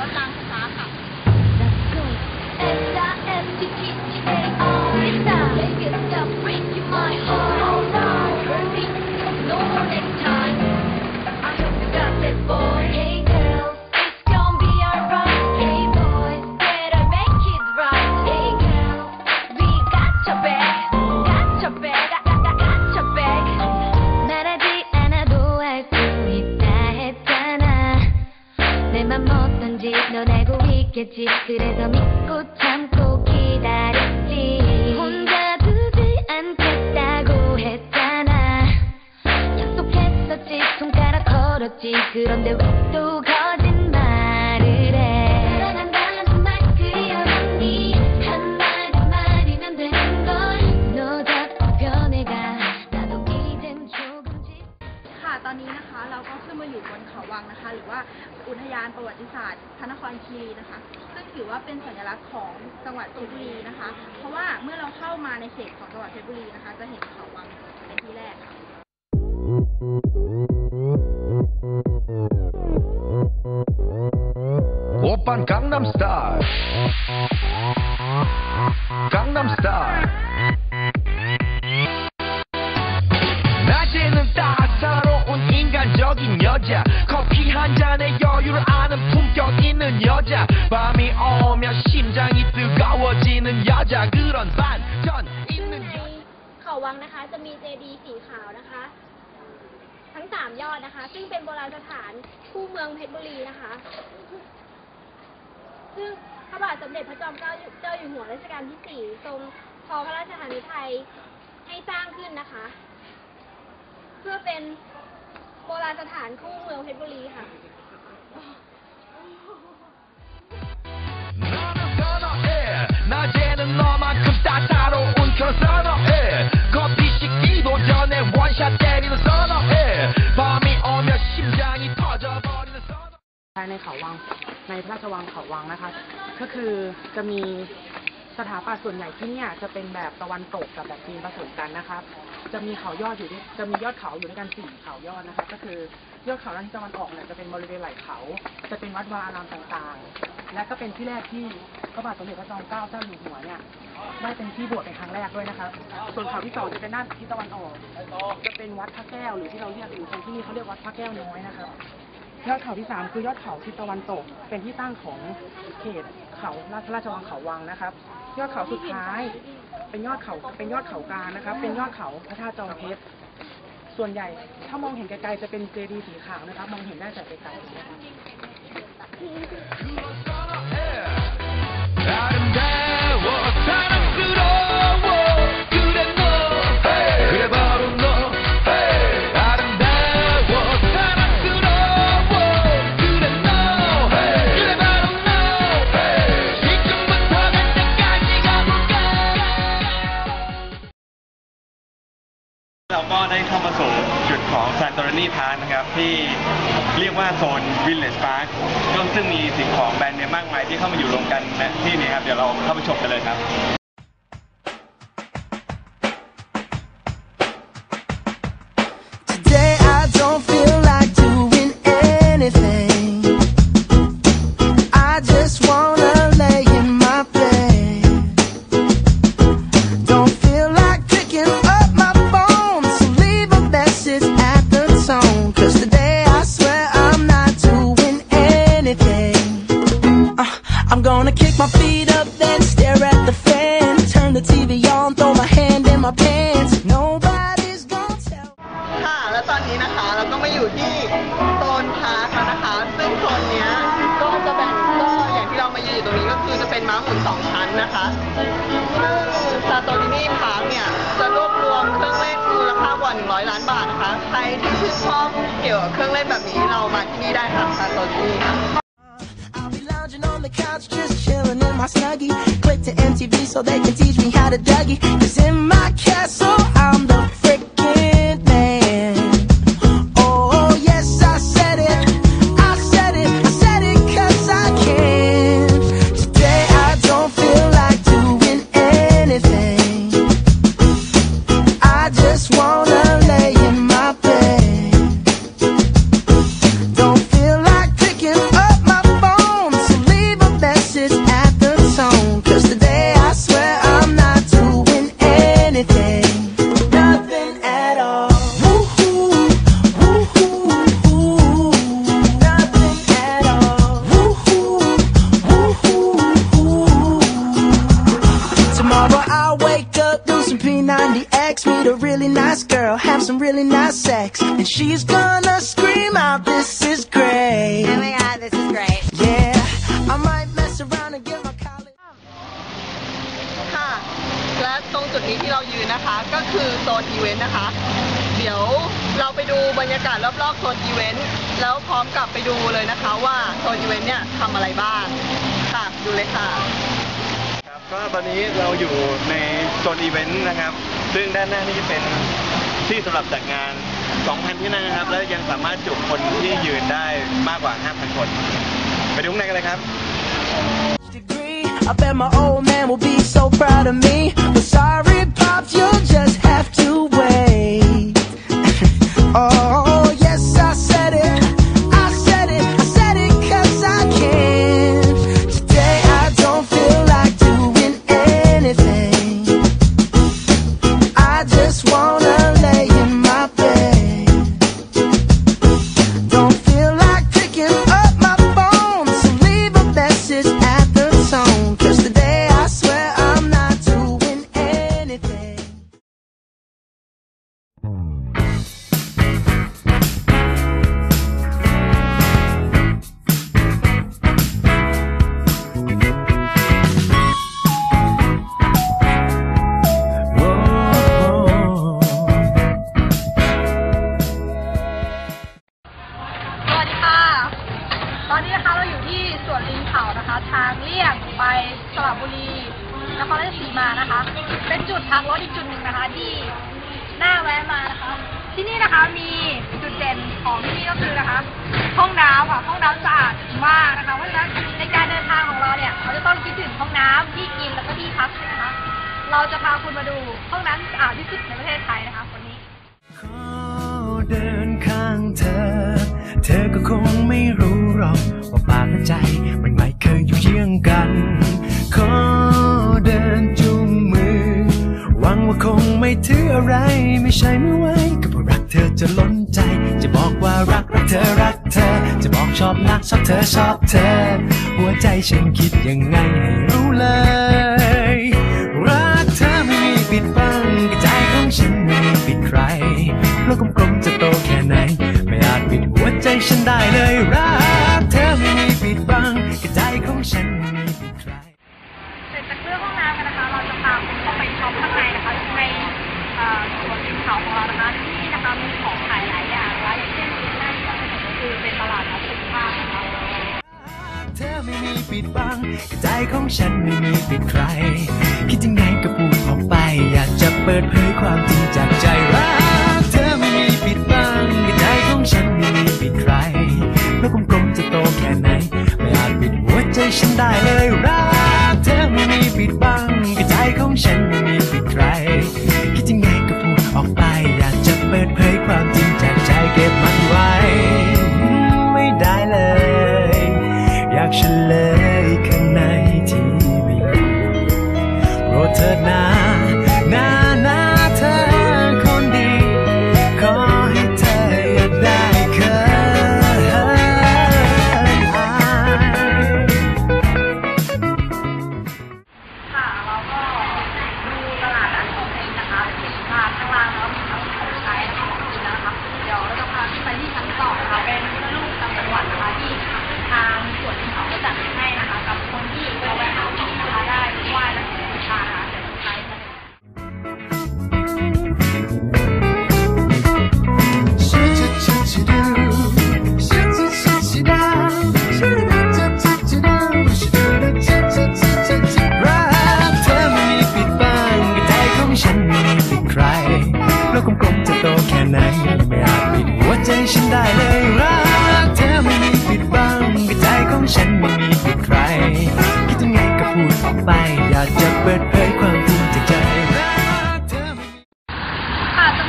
โดยรถรางไฟฟ้าค่ะ get jiggy รีนะคะ ซึ่งถือว่าเป็นสัญลักษณ์ของจังหวัดเพชรบุรีนะคะ เพราะว่าเมื่อเราเข้ามาในเขตของจังหวัดเพชรบุรีนะคะ จะเห็นเขาวังเป็นที่แรกค่ะโอปันกังนัมสไตล์ 여자 밤이 오면 심장이 뜨거워지는 여자 그런 반전 있는 ใน 여자 เขาวังนะคะจะมีเจดีย์สีขาวนะคะ ทั้งสามยอดนะคะ ซึ่งเป็นโบราณสถานคู่เมืองเพชรบุรีนะคะ ซึ่งพระบาทสมเด็จพระจอมเกล้าเจ้าอยู่หัวรัชกาลที่สี่ทรงพอพระราชทานวิไทยให้สร้างขึ้นนะคะ เพื่อเป็นโบราณสถานคู่เมืองเพชรบุรีค่ะ 낮에는 너만큼 따사로운 그런 선어해 커피 식기도 전에 원샷 때리는 선어해 밤이 오면 심장이 터져버리는 선어 ภายในเขาวังในพระราชวังเขาวังนะคะ ก็คือจะมีสถาปัตย์ส่วนใหญ่ที่เนี่ยจะเป็นแบบตะวันตกกับแบบจีนผสมกันนะคะจะมีเขายอดอยู่ด้วยจะมียอดเขาอยู่ด้วยกันสี่เขายอดนะคะ ก็คือ ยอดเขาด้านตะวันออกเนี่ยจะเป็นบริเวณไหล่เขา จะเป็นวัดวาอารามต่างๆ และก็เป็นที่แรกที่พระบาทสมเด็จพระจอมเกล้าเจ้าอยู่หัวเนี่ยได้เป็นที่บวชเป็นครั้งแรกด้วยนะคะส่วนเขาที่สองจะเป็นด้านทิศตะวันออก จะเป็นวัดพระแก้วหรือที่เราเรียกอยู่ที่นี่เขาเรียกวัดพระแก้วน้อยนะคะยอดเขาที่สามคือยอดเขาทิศตะวันตก เป็นที่ตั้งของเขตเขาราชราชวังเขาวังนะครับ ยอดเขาสุดท้าย เป็นยอดเขาเป็นยอดเขากลางนะครับ เป็นยอดเขาพระธาตุจอมเพชร ส่วนใหญ่ ถ้ามองเห็นไกลๆจะเป็นเจดีย์สีขาวนะครับ มองเห็นได้จากไกลๆ จุดของ s a n t o r i n i Park นะครับที่เรียกว่าโซนวิลเลจพาร์คก็ซึ่งมีสิ่งของแบรนด์เนมมากมายที่เข้ามาอยู่รวมกันณที่นี้ครับ เดี๋ยวเราเข้าไปชมกันเลยครับ มาอยู่ที่โซนพาร์คแล้วนะคะ ซึ่งโซนเนี้ยก็จะแบ่งก็อย่างที่เรามายืนอยู่ตรงนี้ก็คือจะเป็นม้าหมุนสองชั้นนะคะซึ่งซาโตรินีพาร์คเนี่ยจะรวบรวมเครื่องเล่นมูลค่ากว่า 100 ล้านบาทนะคะ ใครที่ชื่นชอบเกี่ยวกับเครื่องเล่นแบบนี้เรามาที่นี่ได้ค่ะซาโตรินีค่ะ on the couch, just chilling in my snuggie. Click to MTV so they can teach me how to Dougie. Cause in my castle, meet a really nice girl, have some really nice sex, and she's gonna scream out, This is great. Oh my god, this is great. Yeah, I might mess around and get my college. ค่ะ และตรงจุดนี้ที่เรายืนนะคะ ก็คือโซนอีเวนต์นะคะ เดี๋ยวเราไปดูบรรยากาศรอบๆโซนอีเวนต์ แล้วพร้อมกับไปดูเลยนะคะว่าโซนอีเวนต์เนี่ยทำอะไรบ้าง ค่ะ ดูเลยค่ะครับ ก็ตอนนี้เราอยู่ในโซนอีเวนต์นะครับ ซึ่งด้านหน้านี่จะเป็นที่สำหรับจัดงาน 2,000 ที่นั่งนะครับ และยังสามารถจุคนที่ยืนได้มากกว่า 5,000 คน ไปดูข้างในกันเลยครับ I bet my old man will be so proud of me. เราจะพาคุณมาดูห้องน้ำสะอาดที่สุดในประเทศไทยนะคะวันนี้ ขอเดินข้างเธอ เธอก็คงไม่รู้หรอกว่าปากและใจมันไม่เคยอยู่เคียงกัน ขอเดินจุงมือ หวังว่าคงไม่ถืออะไรไม่ใช่ไม่ไหวก็เพราะรักเธอจะล้นใจ จะบอกว่ารักรักเธอรักเธอ จะบอกชอบนักชอบเธอชอบเธอ หัวใจฉันคิดยังไงให้รู้เลย กกลมๆจะโตแค่ไหน ไม่อาจปิดหัวใจฉันได้เลยรักเธอไม่มีปิดบังกระใจของฉันไม่มีปิดใครเสร็จจากเรื่องห้องน้ำกันนะคะ เราจะพาคุณเข้าไปช็อปข้างในนะคะในเอ่อสวนริมเขาของเรานะคะที่นะคะมีของขายหลายอย่างนะคะอย่างเช่นที่หน้าที่เราเห็นก็คือเป็นตลาดนัดสุขภาพนะคะเธอไม่มีปิดบังใจของฉันไม่มีปิดใคร คิดยังไงก็พูดออกไป อยากจะเปิดเผยความจริงจากใจ ฉันได้เลยรักเธอไม่มีปิดบังใจของฉันไม่มีปิดใคร คิดยังไงก็พูดออกไป อยากจะเปิดเผยความจริงจากใจเก็บมันไว้ ไม่ได้เลย อยากฉันเลย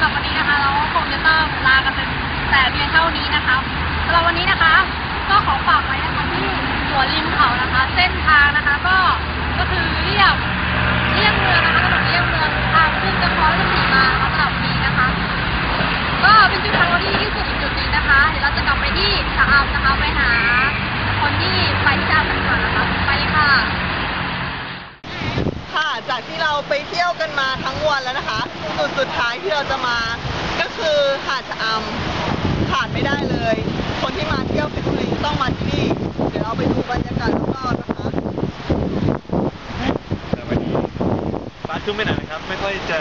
หรับวันนี้นะคะ เราก็คงจะต้องลากันไปแต่เพียงเท่านี้นะคะสำหรับวันนี้นะคะ ก็ขอฝากไว้นะคะที่สวนริมเขานะคะ เส้นทางนะคะ ก็ก็คือเรียบเรียบเมืองนะคะถนนเรียบเมืองทางขึ้นนครราชสีมานะคะสำหรับนี้นะคะ ก็เป็นจุดพักรถที่ดีที่สุดอีกจุดหนึงนะคะ เดี๋ยวเราจะกลับไปที่ชะอำนะคะไปหาคนที่ไปที่ชะอำกันก่อนนะคะ ไปเลยค่ะ ค่ะ จากที่เรา ไปเที่ยวกันมาทั้งวันแล้วนะคะตจุดสุดท้ายที่เราจะมาก็คือหาดชะอำขาดไม่ได้เลย คนที่มาเที่ยวเพชรบุรีต้องมาที่นี่ เดี๋ยวเราไปดูบรรยากาศรอบๆนะคะแต่วันนี้ฟ้าชุ่มไปหน่อยนะครับ ไม่ค่อยจะ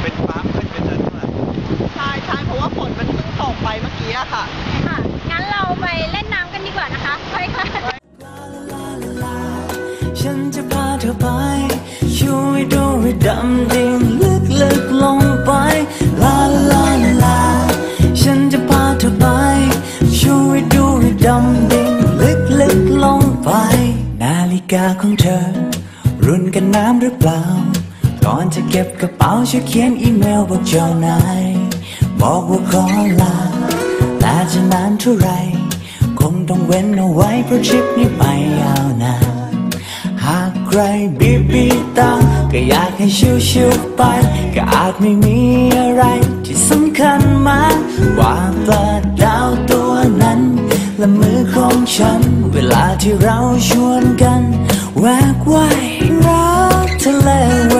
เป็นฟ้าไม่ค่อยเป็นใจเท่าไหร่ใช่ใช่เพราะว่าฝนมันเพิ่งตกไปเมื่อกี้อะค่ะ ค่ะ งั้นเราไปเล่นน้ำกันดีกว่านะคะ ไปค่ะ ฉันจะพาเธอไปช่วย ดำดิ่งลึกลึกลงไป ลาลาลา ฉันจะพาเธอไป ช่วยดูให้ดำดิ่งลึกลึกลงไป นาฬิกาของเธอ รุ่นกันน้ำหรือเปล่า ก่อนจะเก็บกระเป๋าช่วยเขียนอีเมลบอกเจ้านายบอกว่าขอลา แต่จะนานเท่าไร คงต้องเว้นเอาไว้เพราะทริปนี้ไปยาวนานหากใครบีบบีตา ก็อยากให้ชิวๆไป ก็อาจไม่มีอะไรที่สำคัญมากกว่าปลาดาวตัวนั้น และมือของฉัน เวลาที่เราชวนกัน แวกว่ายรักทะเลเว